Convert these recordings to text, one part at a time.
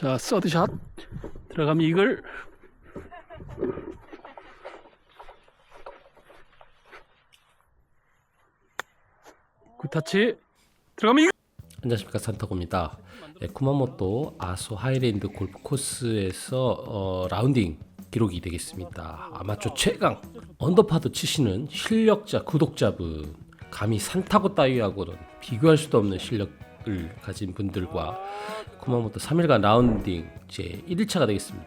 자, 서드샷. 들어가면 이글. 굿타치. 들어가면 이글. 안녕하십니까 산타고입니다. 네, 쿠마모토 아소 하이랜드 골프 코스에서 어, 라운딩 기록이 되겠습니다. 아마추어 최강 언더파도 치시는 실력자 구독자분 감히 산타고 따위하고는 비교할 수도 없는 실력 을 가진 분들과 쿠마모토 3일간 라운딩 제 1일차가 되겠습니다.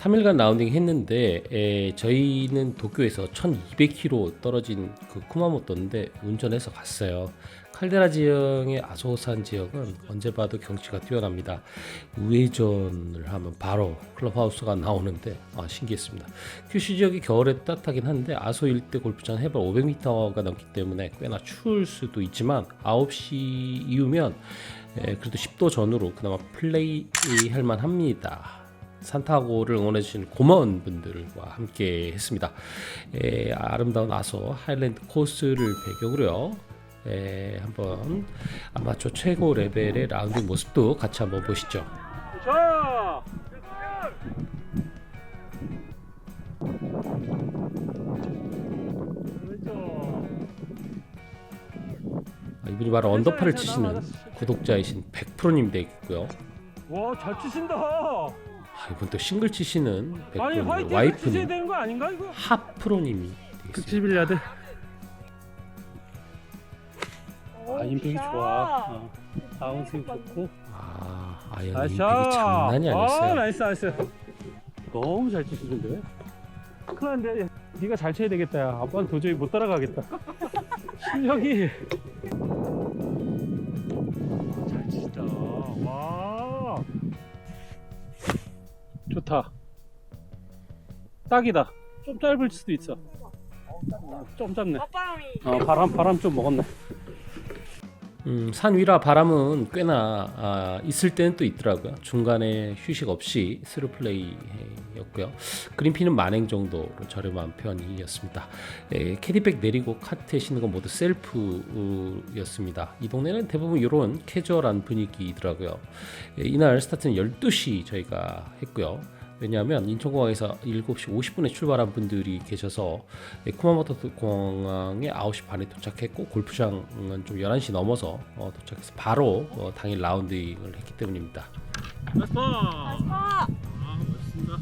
3일간 라운딩 했는데 에, 저희는 도쿄에서 1200km 떨어진 그 쿠마모토인데 운전해서 갔어요. 칼데라 지형의 아소산 지역은 언제 봐도 경치가 뛰어납니다. 우회전을 하면 바로 클럽하우스가 나오는데 아, 신기했습니다. 큐슈 지역이 겨울에 따뜻하긴 한데 아소 일대 골프장 해발 500m가 넘기 때문에 꽤나 추울 수도 있지만 9시 이후면 에, 그래도 10도 전후로 그나마 플레이 할 만합니다. 산타고를 응원해주신 고마운 분들과 함께 했습니다. 에, 아름다운 아소 하일랜드 코스를 배경으로요. 에, 한번 아마추어 최고 레벨의 라운딩 모습도 같이 한번 보시죠. 자. 아, 이분이 바로 언더파를 치시는 구독자이신 100%님 되겠고요. 와, 잘 치신다. 아, 이분 또 싱글 치시는 아니, 100%님 화이팅 치셔야 와이프님 되는 거 아닌가 이거? 하프로님이 되겠습니다. 91야드. 아, 임팩이 좋아. 어. 다운스윙 좋고. 아, 아연 나이스 임팩이 장난이 아, 아니었어요. 나이스 나이스. 너무 잘 치시는데. 큰일 났네. 네가 잘 쳐야 되겠다. 야. 아빠는 도저히 못 따라가겠다. 실력이. 잘 치시다. 와. 좋다. 딱이다. 좀 짧을 수도 있어. 어, 좀 짧네. 맞바람이 어, 바람 바람 좀 먹었네. 음, 산 위라 바람은 꽤나 아, 있을 때는 또 있더라고요. 중간에 휴식 없이 스루 플레이였고요. 그린피는 만행 정도로 저렴한 편이었습니다. 에, 캐디백 내리고 카트에 신는 건 모두 셀프였습니다. 이 동네는 대부분 이런 캐주얼한 분위기더라고요. 에, 이날 스타트는 12시 저희가 했고요. 왜냐하면 인천공항에서 7시 50분에 출발한 분들이 계셔서 네, 쿠마모토 공항에 9시 반에 도착했고 골프장은 좀 11시 넘어서 어, 도착해서 바로 어, 당일 라운딩을 했기 때문입니다. 나이스 파. 아, 아, 멋있습니다.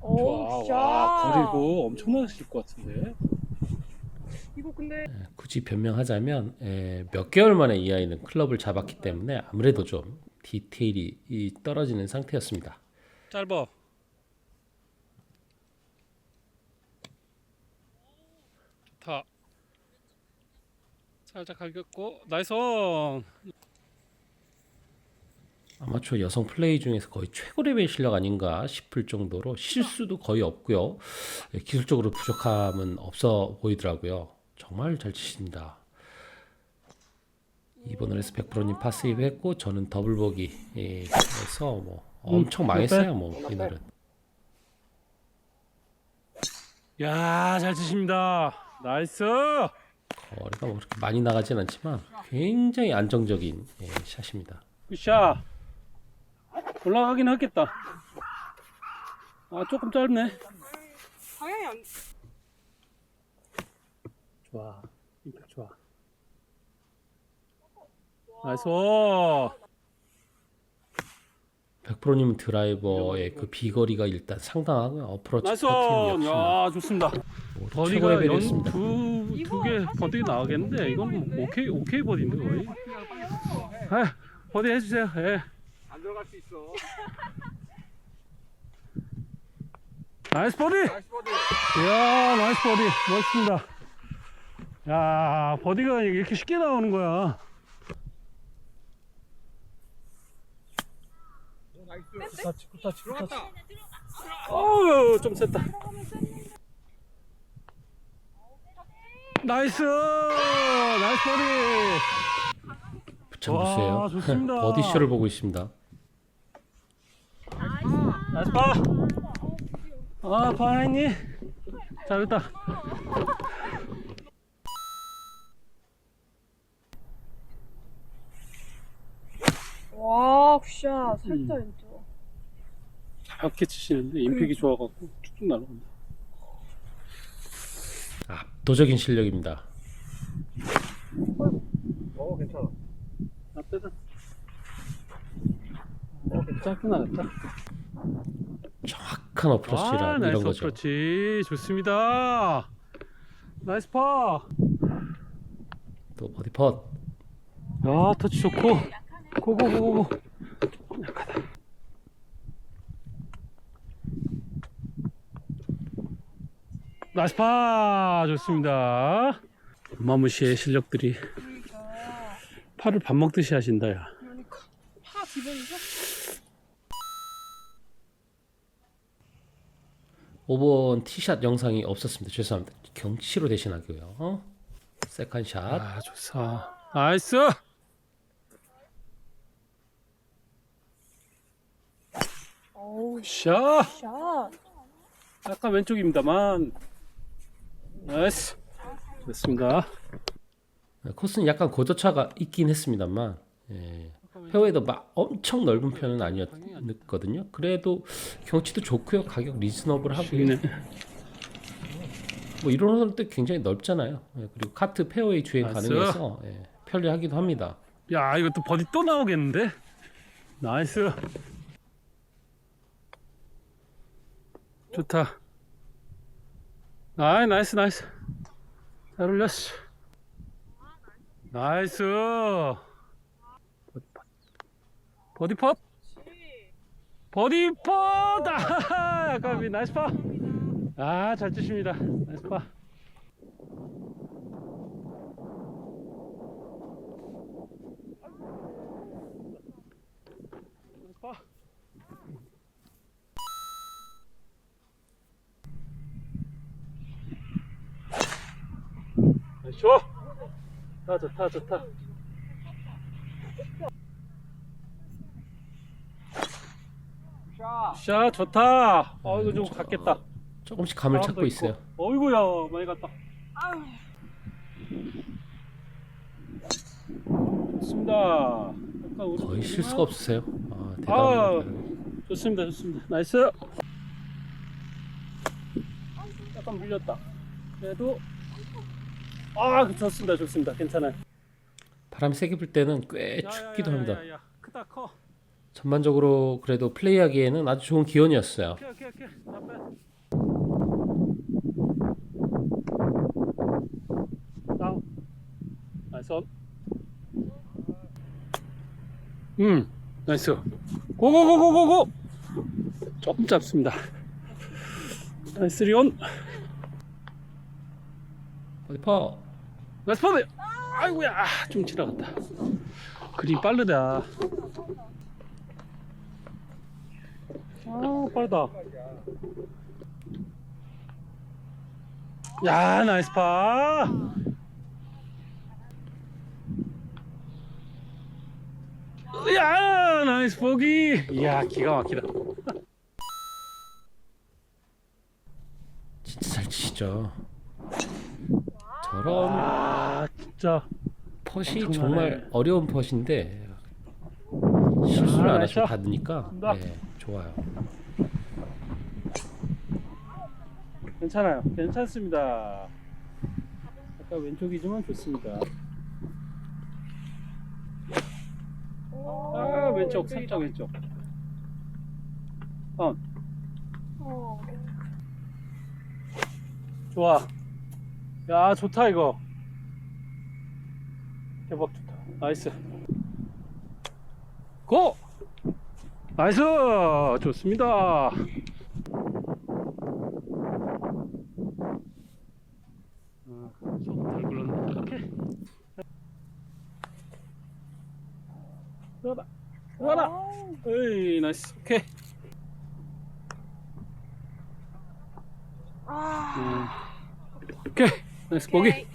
오, 좋아. 와, 거리고 엄청나실 것 같은데. 이거 근데 굳이 변명하자면 에, 몇 개월 만에 이 아이는 클럽을 잡았기 때문에 아무래도 좀 디테일이 이 떨어지는 상태였습니다. 짧아. 좋다. 살짝 갈겼고 나이스 온. 아마추어 여성 플레이 중에서 거의 최고 레벨 실력 아닌가 싶을 정도로 실수도 거의 없고요. 예, 기술적으로 부족함은 없어 보이더라고요. 정말 잘 치신다. 이번 홀에서 100%님 파세이브 했고 저는 더블 보기 예, 해서 뭐 엄청 음, 망했어요. 뭐 이날은. 야, 잘 치십니다. 나이스. 거리가 뭐 그렇게 많이 나가진 않지만 굉장히 안정적인 예, 샷입니다. 굿샷. 올라가긴 하겠다. 아, 조금 짧네. 방향이 안 좋아. 임팩 좋아. 나이스. 온. 100%님 드라이버의 그 비거리가 일단 상당하고요. 어프로치 나이스. 역시나 야, 좋습니다. 최고 레벨이었습니다. 연두두개 버디 나가겠는데 이건 뭐 오케이 오케이 버디인데 거의. 아, 버디 해주세요. 예. 안 들어갈 수 있어. 나이스 버디. 나이스 버디. 이야, 나이스 버디. 멋있습니다. 야, 버디가 이렇게 쉽게 나오는 거야. 나이스. 굿타치, 굿타치, 굿타치. 들어갔다. 어우, 좀 셌다. 나이스! 나이스 버디! 참 와, 보세요. 좋습니다. 버디쇼를 보고 있습니다. 나이스 파! 아, 파라이님. 잘했다. 와, 굿샷. 살짝 음. 왼쪽. 가볍게 치시는데 임팩이 좋아갖고 쭉쭉 날아간다. 압도적인 실력입니다. 어 괜찮아. 아 빼다. 어, 짧게 나갔다. 정확한 어프로치라 아, 이런 나이스 거죠. 어프로치 좋습니다. 나이스 파. 또 버디 펫. 야 터치 좋고. 고고고고고. 약하다. 나이스 파 좋습니다. 마무시의 실력들이 그러니까. 파를 밥 먹듯이 하신다 야. 그러니까. 파 기본이죠? 5번 티샷 영상이 없었습니다. 죄송합니다. 경치로 대신하고요. 어? 세컨샷. 아 좋다. 나이스. 어우, 샷. 샷. 약간 왼쪽입니다만. 나이스. 좋습니다. 코스는 약간 고도차가 있긴 했습니다만 예. 페어웨이도 막 엄청 넓은 편은 아니었거든요. 그래도 경치도 좋고요. 가격 리즈너블하고요. 죽이네. 뭐 이런 호들도 굉장히 넓잖아요. 예, 그리고 카트 페어웨이 주행 나이스. 가능해서 예, 편리하기도 합니다. 야 이것도 버디 또 나오겠는데? 나이스. 좋다. 아이 나이스 나이스. 잘 올렸어. 나이스. 버디 팟. 버디 팟. 버디 팟. 아, 아까비 나이스 파. 아, 잘 치십니다. 나이스 파. 샷. 다 좋다 좋다. 샷. 샷 좋다. 어 이거 좀 갔겠다. 조금씩 감을 찾고 있고. 있어요. 어이구야 많이 갔다. 좋습니다. 약간 거의 실수가 없으세요. 아, 아. 대단합니다. 좋습니다, 좋습니다. 나이스. 약간 밀렸다. 그래도 아 좋습니다, 좋습니다. 괜찮아요. 바람이 세게 불 때는 꽤 야, 춥기도 야, 야, 합니다. 야, 야. 크다 커. 전반적으로 그래도 플레이하기에는 아주 좋은 기원이었어요. 오케이 오케이 오케이. 나. 다운. 나이스. 온. 음, 나이스. 고고고고고고. 조금 짧습니다. 나이스 리온. 버디 퍼. 나이스 파드. 아이고야, 좀 지나갔다. 그림 빠르다. 아, 빠르다. 야, 나이스 파. 야, 나이스 보기. 이야, 기가 막히다. 진짜 잘 치시죠. 저런 아, 진짜. 펫이 엄청나네. 정말 어려운 펫인데 실수를 아, 안 하시고. 받으니까 간다. 네, 좋아요. 괜찮아요. 괜찮습니다. 아까 왼쪽이지만 좋습니다. 아, 왼쪽, 살짝 왼쪽. 어, 어. 좋아. 야, 좋다, 이거. 대박 좋다. 나이스. 고! 나이스! 좋습니다. 아, 손잘 굴렀네. 들어가다. 들어가다. 아우. 에이, 나이스. 오케이. 아. 음. 오케이. 나이스 보기. 오케이.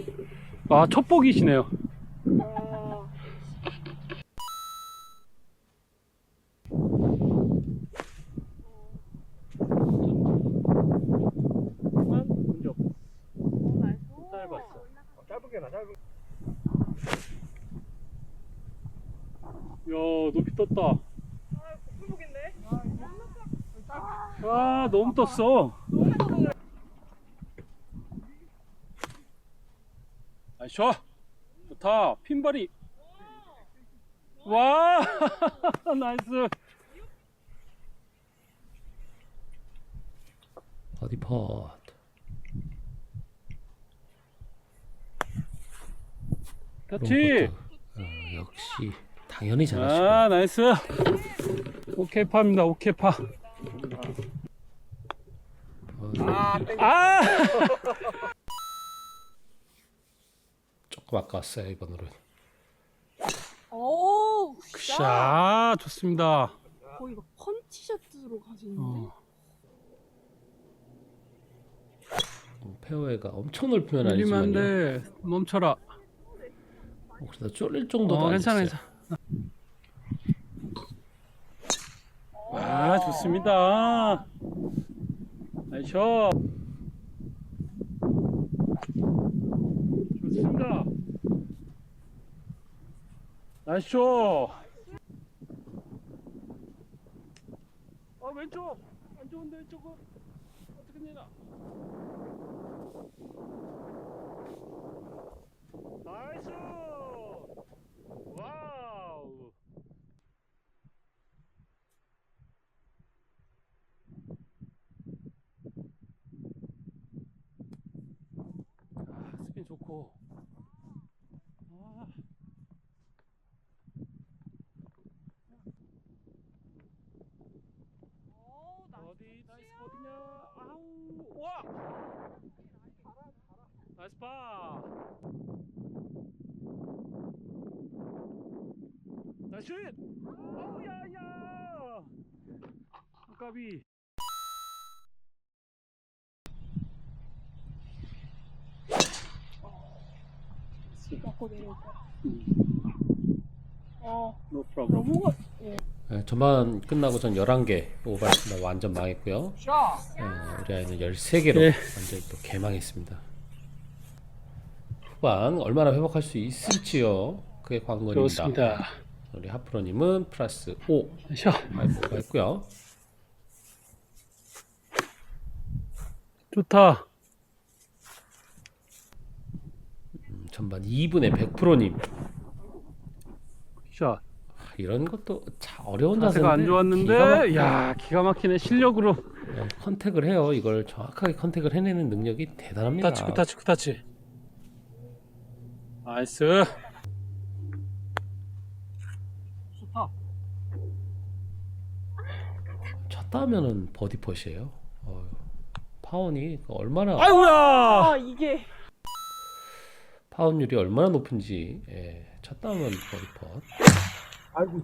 아, 첫 보기시네요. 가 짧게. 높이 떴다. 불복인데? 아, 너무 떴어. 아, 좋아. 좋다. 핀발이. 와, 나이스. 버디 펫. 터치. 어, 역시 당연히 잘하시고. 아, 나이스. 오케이 파입니다. 오케이 파. 어, 아, 아 까웠어요 이번으로. 오, 샤, 좋습니다. 거의 막 펀치샷으로 가시는데? 어. 어, 페어웨이가 엄청 넓으면 아니지만요. 돼. 멈춰라. 혹시 다 쫄릴 정도도 어, 괜찮아, 아니었어요. 괜찮아. 아, 좋습니다. 나이스. 좋습니다. 나이스. 아, 왼쪽. 안 좋은데, 왼쪽은. 어떻게 되나? 나이스. 와우. 아, 스핀 좋고. 아. 어디 나이스 어디냐? 아우 와! 나이 스 파! 나이스! 아우 야야! 아까비. 어. 너무 가, 네, 전반 끝나고 전 11개 오버했습니다. 완전 망했고요. 네, 우리 아이는 13개로 네. 완전히 또 개망했습니다. 후반 얼마나 회복할 수 있을지요. 그게 관건입니다. 좋습니다. 우리 하프로님은 플러스 5 샤. 알고가 했고요. 좋다. 음, 전반 2분의 100%님 샷. 이런 것도 참 어려운 자세가 안 좋았는데, 야 기가 막히네 실력으로. 네, 컨택을 해요. 이걸 정확하게 컨택을 해내는 능력이 대단합니다. 타치 굿타치 굿타치. 나이스. 좋다. 쳤다 하면은 버디 펫이에요. 어휴, 파운이 얼마나 아이고야. 아, 이게. 파운율이 얼마나 높은지 예, 쳤다 하면 버디 펫. 아이고,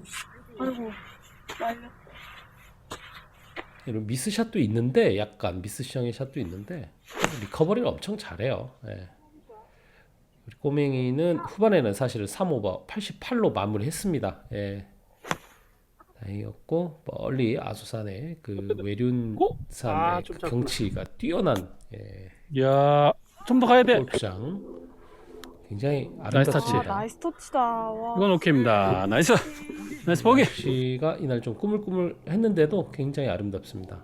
말려. 이런 미스 샷도 있는데 약간 미스형의 샷도 있는데 리커버리를 엄청 잘해요. 예. 우리 꼬맹이는 후반에는 사실은 3오버 88로 마무리했습니다. 예. 다행이었고 멀리 아수산의 그 아, 외륜산의 좀그 작구나. 경치가 뛰어난 예, 야, 좀 더 가야 돼. 골프장 굉장히 나이스 터치. 아, 아름답습니다. 나이스 터치다. 와. 이건 오케이입니다. 나이스. 나이스 보기. 날씨가 이날 좀 꾸물꾸물 했는데도 굉장히 아름답습니다.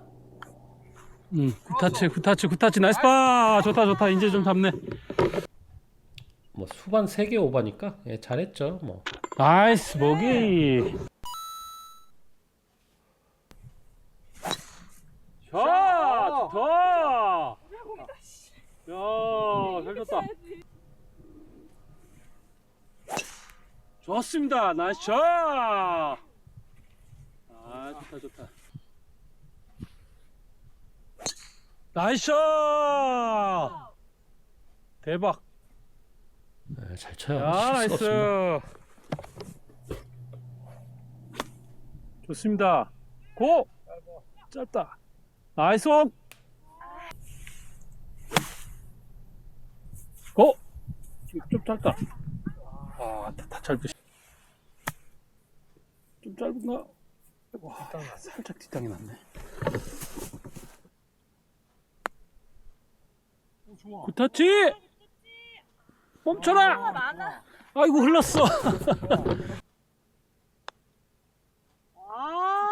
음, 굿타치, 굿타치, 굿타치, 나이스 파. 좋다, 좋다. 이제 좀 잡네. 뭐 후반 3개 오버니까 예, 잘했죠. 뭐 나이스 보기. 샷, 좋다. 야, 잘 쳤다. 좋습니다. 나이스 샷. 아, 좋다, 좋다. 나이스 샷. 대박. 예, 잘 쳐요. 실수 없습니다. 나이스. 좋습니다. 고! 짧다. 나이스 원! 고! 좀 짧다. 아, 다, 다 짧으시. 좀 짧은가? 와, 살짝 뒷땅이 났네. 굿타치! 멈춰라! 많아. 아이고 흘렀어.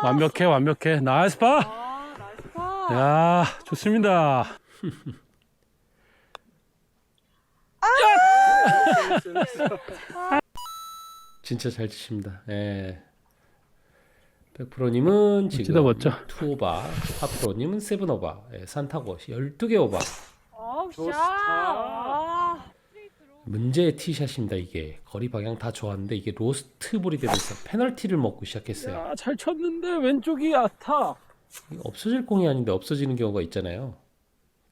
완벽해 완벽해 나이스 파 아, 나이스 파. 야, 좋습니다. 진짜 잘 치십니다. 예. 백프로님은 멋지다, 지금 멋져. 투오바, 파프로님은 세븐오바, 예, 산타고 12개 오바. 아우, 샷. 좋다. 아. 문제의 티샷입니다. 이게 거리 방향 다 좋았는데 이게 로스트 볼이 되면서 페널티를 먹고 시작했어요. 야, 잘 쳤는데 왼쪽이 아타. 없어질 공이 아닌데 없어지는 경우가 있잖아요.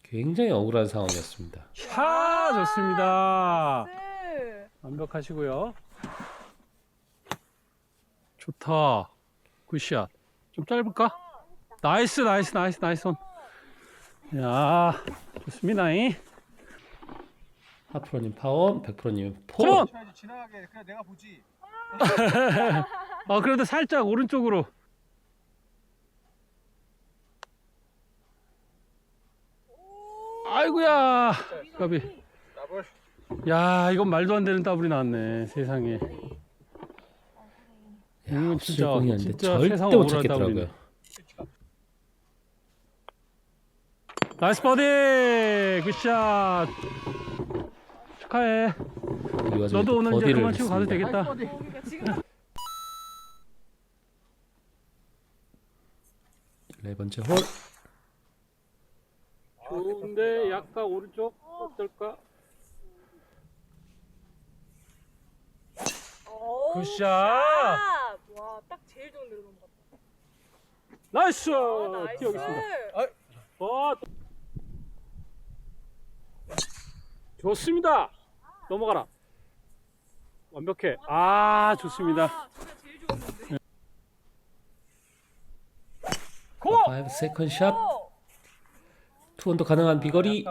굉장히 억울한 상황이었습니다. 샤, 좋습니다. 네. 완벽하시고요. 좋다. 굿샷. 좀 짧을까? 나이스, 나이스, 나이스, 나이스 온. 야, 좋습니다. 잉. 파프로님 파원, 백프로님 포. 쳐야지 지나가게 그냥 내가 보지 아, 그래도 살짝 오른쪽으로. 아이고야. 까비. 야, 이건 말도 안 되는 더블이 나왔네. 세상에. 이건 없을 진짜 공이 진짜 세상 절대 못 억울한 찾겠더라고요. 나이스 버디. 굿샷. 축하해. 너도 또 오늘 이제 그만 치고 가도. 되겠다. 네 번째 홀. 좋은데 약간 오른쪽 어떨까? 오, 굿샷. 와, 딱 제일 좋은 데로 넘어갔다. 나이스. 아, 여기 있습니다. 어, 또- 좋습니다. 넘어가라. 완벽해. 아, 좋습니다. 아, 진짜 제일 좋은 데인데. 고! 5 세컨 샷. 오! 투원도 가능한 비거리.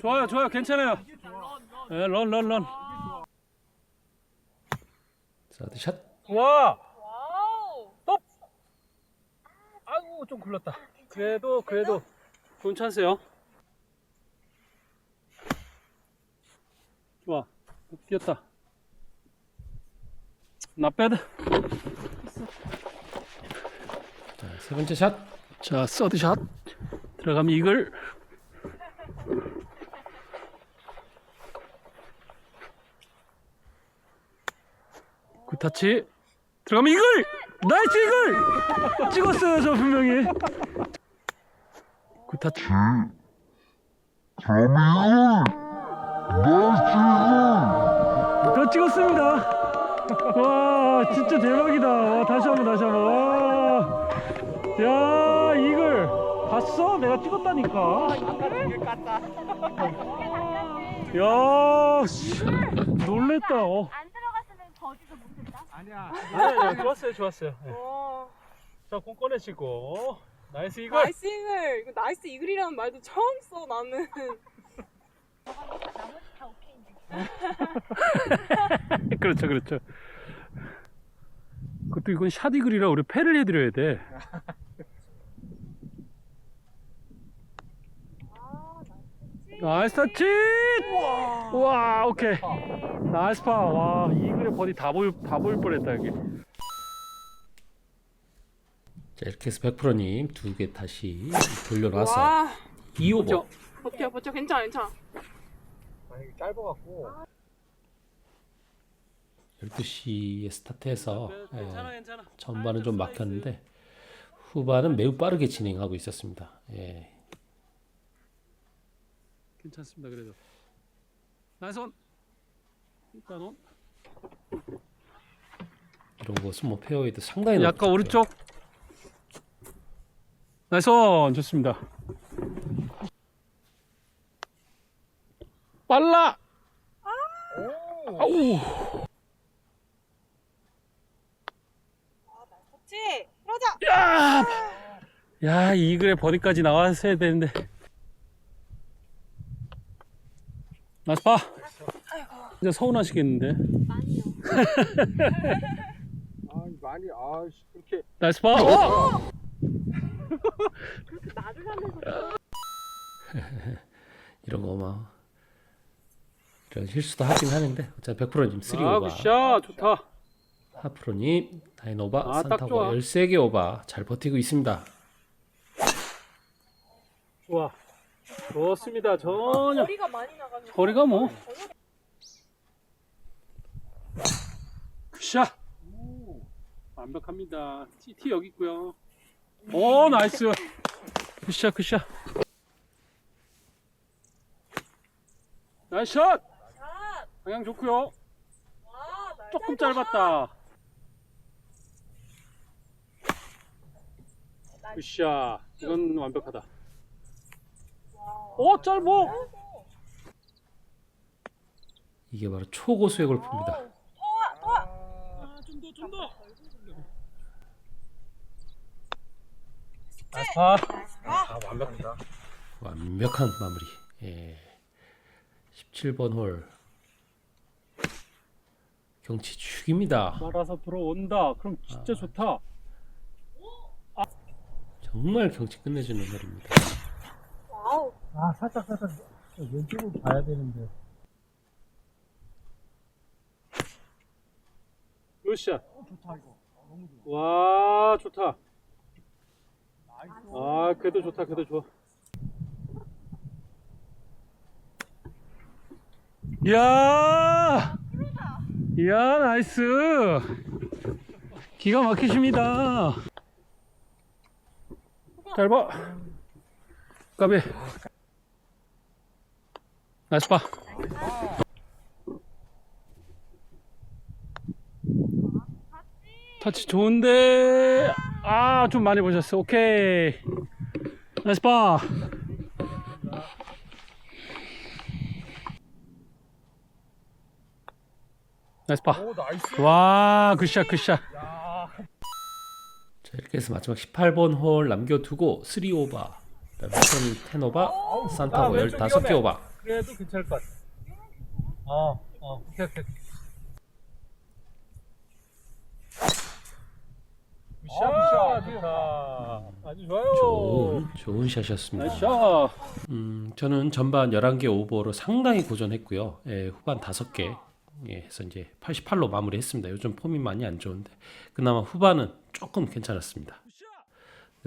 좋아요, 좋아요, 괜찮아요. 네, 런, 런, 런. 사드 샷. 와, 와우. 아이고 좀 굴렀다. 그래도 그래도 좋은 찬스요. 좋아, 뛰었다. 나 배드. 자, 세 번째 샷. 자, 서드 샷 들어가면 이글. 굿타치 들어가면 이글. 나이스 이글. 찍었어요, 저 분명히. 굿타치. 저 찍었습니다. 와, 진짜 대박이다. 와, 다시 한번, 다시 한번. 와. 야 이걸 봤어? 내가 찍었다니까. 야 씨, 놀랬다. 어. 안 들어갔으면 버디도 못했다. 아니야 아, 좋았어요, 좋았어요. 네. 와, 자, 공 꺼내시고 나이스 이걸. 나이스 이글. 이거 나이스 이글이라는 말도 처음 써, 나는. 나머지 다 오케이인데. 그렇죠, 그렇죠. 그것도 이건 샷 이글이라 우리 패를 해드려야 돼. 나이스 터치! 와, 오케이. 나이스 파. 와, 이글의 버디 다 보일, 다 보일 뻔했다, 여기. 자, 이렇게 해서 백프로님 두 개 다시 돌려놔서 와, 2오버. 버텨, 버텨. 괜찮아, 괜찮아. 아니 짧아갖고 12시에 스타트해서 예, 괜찮아. 전반은 좀 막혔는데 후반은 매우 빠르게 진행하고 있었습니다. 예. 괜찮습니다, 그래도. 온. 일단 온. 이런 것은 뭐 페어웨이도 상당히 약간 높고요. 오른쪽. 나이스 온. 좋습니다. 빨라. 아우. 그렇지. 그러자. 야. 야, 이글의 버디까지 나왔어야 되는데. 나이스 파. 이제 서운하시겠는데. 아니 많이 아씨 그렇게 나이스 파. 어! 나를 하면서. 이런 거 막 이런 실수도 하긴 하는데 어차피 100%님 3아 오바. 굿샷. 좋다. 하프로님 9 오바 아, 딱 산타고 좋아. 13개 오바 잘 버티고 있습니다. 좋아. 좋습니다. 전혀. 거리가 많이 나가지고 거리가 뭐. 굿샷. 완벽합니다. TT 여기 있고요 오 나이스. 굿샷 굿샷. 나이스 샷! 샷! 방향 좋고요. 조금. 짧았다. 굿샷. 이건 완벽하다. 오 짧어. 이게 바로 초고수의 골프입니다. 토아. 좀더 좀더 아, 아 완벽합니다. 완벽한 마무리 예. 17번 홀 경치 죽입니다 말아서 들어온다. 그럼 진짜 좋다. 정말 경치 끝내주는 홀입니다. 아 살짝 살짝 왼쪽으로 봐야 되는데. 굿샷. 좋다 이거. 너무 좋아. 와, 좋다. 아, 그래도 좋다. 그래도 좋아. 야! 야, 나이스. 기가 막히십니다. 잘 봐. 까비. 나이스 봐. 터치 좋은데 아 좀 많이 보셨어 오케이 나이스 파 나이스 오 나이스. 파와 굿샷 굿샷 자 이렇게 해서 마지막 18번 홀 남겨두고 3 오바 그다음에 10 오바 산타고 아, 왼쪽 15개 위험해. 오바 그래도 괜찮을 것 같아. 어, 어, 오케이, 오케이. 굿샷, 굿샷. 아주 좋아요. 좋은 좋은 샷이었습니다 나이스 샷 음, 저는 전반 11개 오버로 상당히 고전했고요. 예, 후반 5개 예, 해서 이제 88로 마무리했습니다. 요즘 폼이 많이 안 좋은데 그나마 후반은 조금 괜찮았습니다.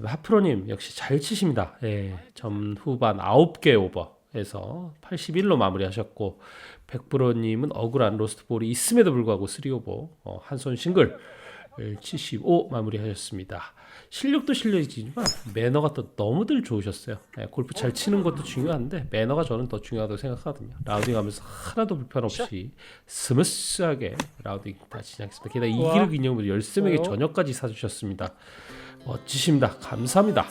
하프로님 역시 잘 치십니다. 예, 전 후반 9개 오버에서 81로 마무리하셨고 백브로님은 억울한 로스트볼이 있음에도 불구하고 3오버 어, 한손 싱글 75 마무리하셨습니다. 실력도 실력이지만 매너가 또 너무들 좋으셨어요. 예, 골프 잘 치는 것도 중요한데 매너가 저는 더 중요하다고 생각하거든요. 라우딩하면서 하나도 불편 없이 스무스하게 라우딩 다 진행했습니다. 게다가. 이기를 기념으로 13명의 좋아요. 저녁까지 사주셨습니다. 멋지십니다. 감사합니다.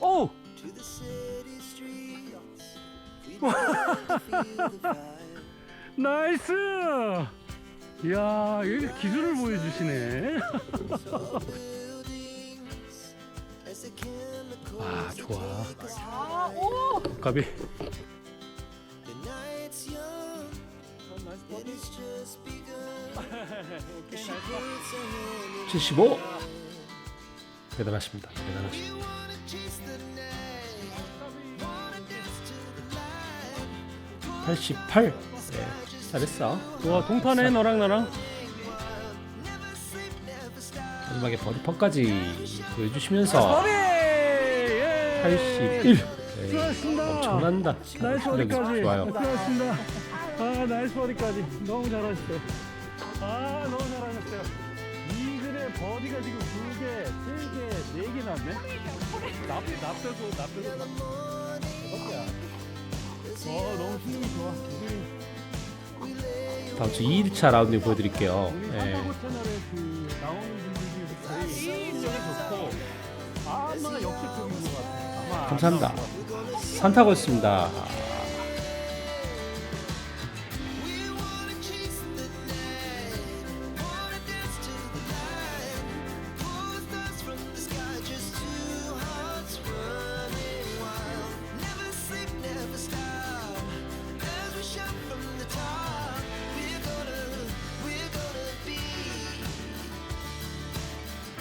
오 나이스 이야 여기 기술을 보여주시네 아 좋아. 아, 오! 까비. (75) 대단하십니다 대단하십니다 (88) 네, 잘했어. 와 동타네 너랑 나랑? 마지막에 버디 펀까지 보여주시면서 버디! 예. 81 네, 수고하셨습니다. 엄청난다. 나이스 실력이 버디까지. 좋아요. 수고하셨습니다. 아 나이스 버디까지. 너무 잘하셨어요. 아 너무 잘하셨어요. 이 글에 버디가 지금 두 개 세 개 네 개 나왔네? 나, 나 빼고 나 빼고 대박이야. 와 너무 힘이 좋아. 우리 다음 주 2일차 라운딩 보여드릴게요. 같아요. 아마 감사합니다. 산타고였습니다